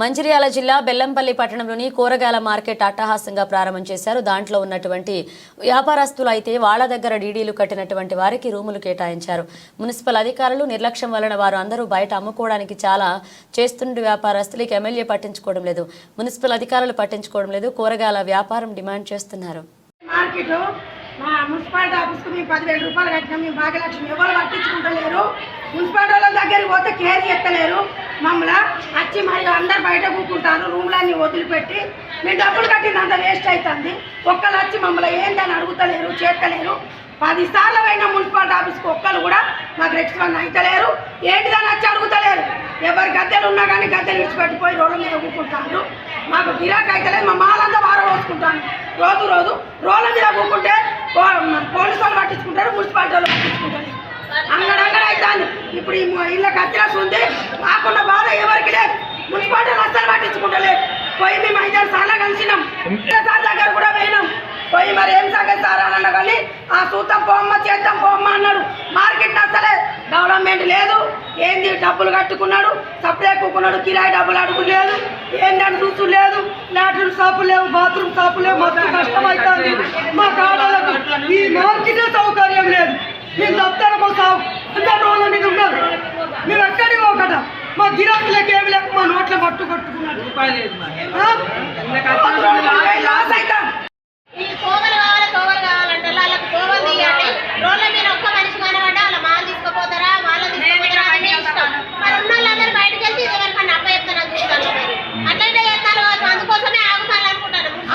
మంచిర్యాల జిల్లా బెల్లంపల్లి పట్టణంలోని కూరగాయల మార్కెట్ అట్టహాసంగా ప్రారంభం చేశారు. దాంట్లో ఉన్నటువంటి వ్యాపారస్తులు అయితే వాళ్ళ దగ్గర డీడీలు కట్టినటువంటి వారికి రూములు కేటాయించారు. మున్సిపల్ అధికారులు నిర్లక్ష్యం వలన వారు అందరూ బయట అమ్ముకోవడానికి చాలా చేస్తున్న వ్యాపారస్తులకి ఎమ్మెల్యే పట్టించుకోవడం లేదు. మున్సిపల్ అధికారులు పట్టించుకోవడం లేదు. కూరగాయల వ్యాపారం డిమాండ్ చేస్తున్నారు. మా మున్సిపాలిటీ ఆఫీస్కి మేము పదివేల రూపాయలు కట్టినాం. మేము భాగ్యలక్ష్మి ఎవరు పట్టించుకుంటలేరు. మున్సిపాలిటీ వాళ్ళ దగ్గరికి పోతే కేర్ ఎత్తలేరు మమ్మల్ని వచ్చి మరి అందరు బయట కూకుంటారు రూమ్లన్నీ వదిలిపెట్టి. మేము డబ్బులు కట్టింది అంత వేస్ట్ అవుతుంది ఒక్కరు వచ్చి మమ్మల్ని ఏందని అడుగుతలేరు చేస్తలేరు. పది సార్లు అయినా మున్సిపాలిటీ ఆఫీస్కి ఒక్కరు కూడా మాకు రెస్పాండ్ అవుతలేరు ఏంటిదని వచ్చి అడుగుతలేరు. ఎవరి గద్దెలు ఉన్నా కానీ గద్దెలు విడిచిపెట్టిపోయి రోడ్ల మీద కూకుంటారు. మాకు గిరాక్ అయితలేదు మా మాలంతా వారం పోసుకుంటాను రోజు రోజు రోడ్ల మీద కూకుంటే పో- పోలీసు వాళ్ళు పట్టించుకుంటారు మున్సిపాలిటీ వాళ్ళు పట్టించుకుంటారు. అంగడంగడ అవుతుంది ఇప్పుడు ఈ ము- ఉంది. వాళ్ళు అస్సలు పట్టించుకుంటలేదు పోయి మేము ఐదారు సార్లు కలిసినాం. సార్ దగ్గర కూడా పోయినాం. పోయి మరి ఏం సంగతి సార్ అని అన్నా కానీ ఆ సూతం పోమ్మ చేద్దాం పోమ్మ అన్నాడు. మార్కెట్ అసలే డెవలప్మెంట్ లేదు. ఏంది డబ్బులు కట్టుకున్నాడు సప్లై కూకున్నాడు కిరాయి డబ్బులు అడుగులేదు. ఏందని చూసు లేదు. లాట్రిన్ షాపు లేవు బాత్రూమ్ షాపు లేవు. మస్తు కష్టం అవుతుంది. మా కాడలకు ఈ మార్కెట్ సౌకర్యం లేదు మేము దప్తరమో సాగు అందరు రోజుల మీద ఉన్నారు మేము ఎక్కడికి ఒకట మా గిరాకులకి ఏమి లేక మా నోట్ల కట్టుకున్నాడు ఆ? లాస్ అవుతాం